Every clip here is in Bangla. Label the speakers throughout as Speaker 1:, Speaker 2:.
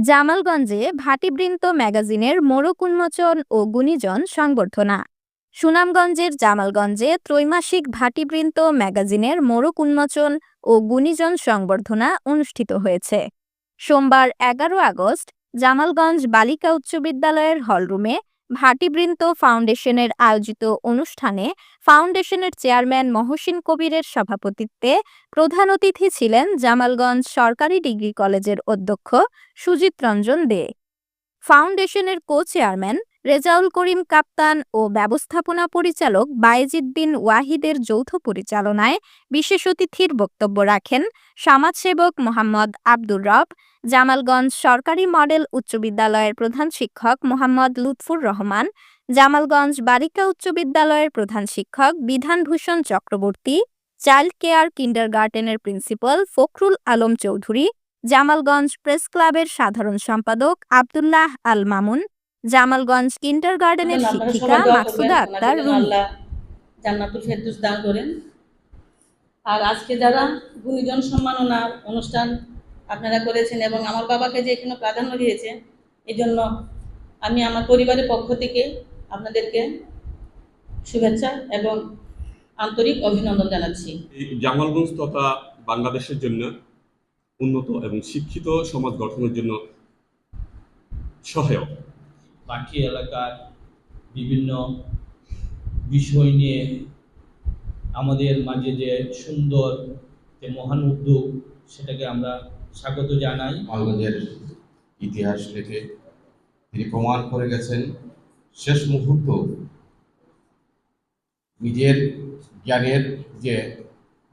Speaker 1: জামালগঞ্জে ভাটিবৃন্ত ম্যাগাজিনের মোড়ক উন্মোচন ও গুণীজন সংবর্ধনা। সুনামগঞ্জের জামালগঞ্জে ত্রৈমাসিক ভাটিবৃন্ত ম্যাগাজিনের মোড়ক উন্মোচন ও গুণীজন সংবর্ধনা অনুষ্ঠিত হয়েছে। সোমবার এগারো আগস্ট জামালগঞ্জ বালিকা উচ্চ বিদ্যালয়ের হলরুমে ভাটিবৃন্ত ফাউন্ডেশনের আয়োজিত অনুষ্ঠানে ফাউন্ডেশনের চেয়ারম্যান মহসিন কবিরের সভাপতিত্বে প্রধান অতিথি ছিলেন জামালগঞ্জ সরকারি ডিগ্রি কলেজের অধ্যক্ষ সুজিত রঞ্জন দে। ফাউন্ডেশনের কো চেয়ারম্যান রেজাউল করিম কাপ্তান ও ব্যবস্থাপনা পরিচালক বায়েজিদ বিন ওয়াহিদের যৌথ পরিচালনায় বিশেষ অতিথির বক্তব্য রাখেন সমাজসেবক মোহাম্মদ আব্দুর রব, জামালগঞ্জ সরকারি মডেল উচ্চ বিদ্যালয়ের প্রধান শিক্ষক মোহাম্মদ লুৎফুর রহমান, জামালগঞ্জ বালিকা উচ্চ বিদ্যালয়ের প্রধান শিক্ষক বিধানভূষণ চক্রবর্তী, চাইল্ড কেয়ার কিন্ডারগার্টেনের প্রিন্সিপাল ফখরুল আলম চৌধুরী জামালগঞ্জ প্রেস ক্লাবের সাধারণ সম্পাদক আব্দুল্লাহ আল মামুন জামালগঞ্জ কিন্ডারগার্টেনের
Speaker 2: আপনারা
Speaker 1: শিক্ষিকা মাকসুদা আক্তার
Speaker 2: জান্নাতুল ফেরদৌস দান করেন। আর আজকে যারা গুণীজন সম্মাননার অনুষ্ঠান আপনারা করেছেন এবং আমার বাবাকে যে এখানে প্রাধান্য দিয়েছে এই জন্য আমি আমার পরিবারের পক্ষ থেকে আপনাদেরকে শুভেচ্ছা এবং আন্তরিক অভিনন্দন জানাচ্ছি।
Speaker 3: জামালগঞ্জ তথা বাংলাদেশের জন্য উন্নত এবং শিক্ষিত সমাজ গঠনের জন্য সহায়ক।
Speaker 4: বাকি এলাকার বিভিন্ন বিষয় নিয়ে আমাদের মাঝে যে সুন্দর যে মহান উদ্যোগ সেটাকে আমরা স্বাগত জানাই।
Speaker 5: মালগঞ্জের ইতিহাস লেখে তিনি প্রমাণ করে গেছেন শেষ মুহূর্ত নিজের জ্ঞানের যে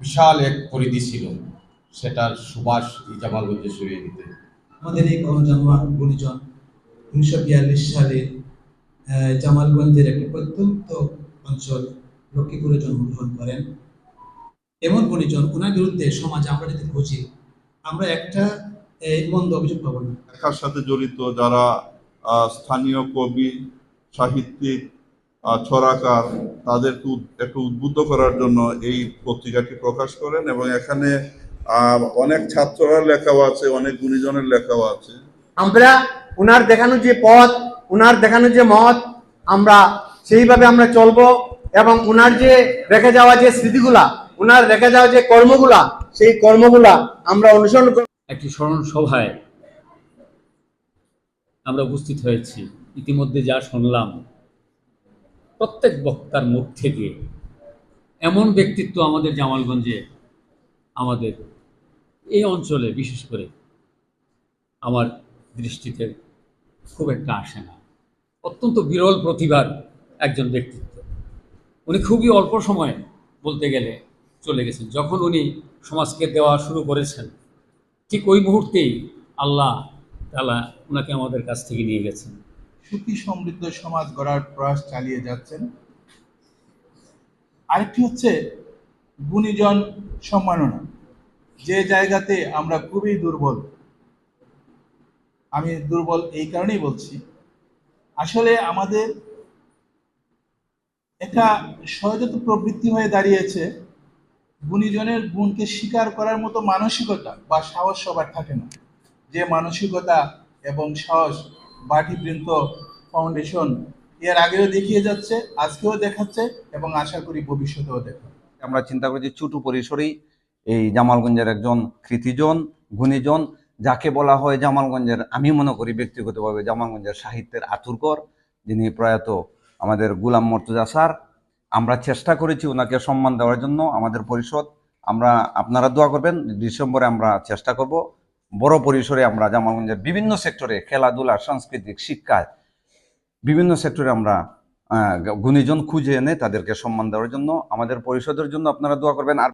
Speaker 5: বিশাল এক পরিধি ছিল। সেটার সুবাস এই জামালগঞ্জে ছড়িয়ে দিতে।
Speaker 6: আমাদের এই গণজানুয়ার গুণীজন উনিশশো বিয়াল্লিশ সালে জামালগঞ্জের একটি প্রত্যন্ত অঞ্চল লক্ষ্মীপুরে জন্মগ্রহণ করেন। এমন গুণীজন ওনার বিরুদ্ধে সমাজে আমরা যদি খুঁজি আমরা একটা মন্দ অভিযোগ পাবো না।
Speaker 7: লেখার সাথে জড়িত যারা স্থানীয় কবি সাহিত্যিক ছড়াকার তাদেরকে একটু উদ্বুদ্ধ করার জন্য এই পত্রিকাটি প্রকাশ করেন এবং এখানে অনেক ছাত্ররা লেখাও আছে অনেক গুণীজনের লেখাও আছে।
Speaker 8: আমরা উনার দেখানো যে পথ উনার দেখানো যে মত আমরা সেইভাবে আমরা চলবো এবং উনার যে রেখে যাওয়া যে স্মৃতিগুলা উনার রেখে যাওয়া যে কর্মগুলা সেই কর্মগুলা আমরা অনুসরণ করব
Speaker 9: একটি স্মরণ সভায় আমরা উপস্থিত হয়েছি। ইতিমধ্যে যা শুনলাম প্রত্যেক বক্তার মুখ থেকে এমন ব্যক্তিত্ব আমাদের জামালগঞ্জে আমাদের এই অঞ্চলে, বিশেষ করে আমার দৃষ্টিতে খুব একটা আসে না। অত্যন্ত বিরল প্রতিভার একজন ব্যক্তিত্ব। উনি খুবই অল্প সময়ে বলতে গেলে চলে গেছেন। যখন উনি সমাজকে দেওয়া শুরু করেছেন, ঠিক ওই মুহূর্তেই আল্লাহ তালা ওনাকে আমাদের কাছ থেকে নিয়ে গেছেন।
Speaker 10: সুখী সমৃদ্ধ সমাজ গড়ার প্রয়াস চালিয়ে যাচ্ছেন। আরেকটি হচ্ছে গুণীজন সম্মাননা। যে জায়গাতে আমরা খুবই দুর্বল, আমি দুর্বল এই কারণেই বলছি, আসলে আমাদের একটা সহজাত প্রবৃত্তি হয়ে দাঁড়িয়েছে, গুণীজনের গুণকে স্বীকার করার মতো মানসিকতা বা সাহস সবার থাকে না। যে মানসিকতা এবং সাহস বাটিবৃন্ত ফাউন্ডেশন এর আগেও দেখিয়ে যাচ্ছে, আজকেও দেখাচ্ছে এবং আশা করি ভবিষ্যতেও দেখাবে।
Speaker 11: আমরা চিন্তা করি যে ছোট পরিসরেই এই জামালগঞ্জের একজন কৃতিজন, গুণীজন, যাকে বলা হয় জামালগঞ্জের, আমি মনে করি ব্যক্তিগতভাবে জামালগঞ্জের সাহিত্যের আতুরকর যিনি প্রয়াত আমাদের গুলাম মর্তুজা স্যার। আমরা চেষ্টা করেছি ওনাকে সম্মান দেওয়ার জন্য আমাদের পরিষদ। আমরা, আপনারা দোয়া করবেন, ডিসেম্বরে আমরা চেষ্টা করব। বড় পরিসরে আমরা জামালগঞ্জের বিভিন্ন সেক্টরে খেলাধুলা, সাংস্কৃতিক, শিক্ষায় বিভিন্ন সেক্টরে আমরা গুণীজন খুঁজে এনে তাদেরকে সম্মান দেওয়ার জন্য আমাদের পরিষদের জন্য আপনারা দোয়া করবেন। আর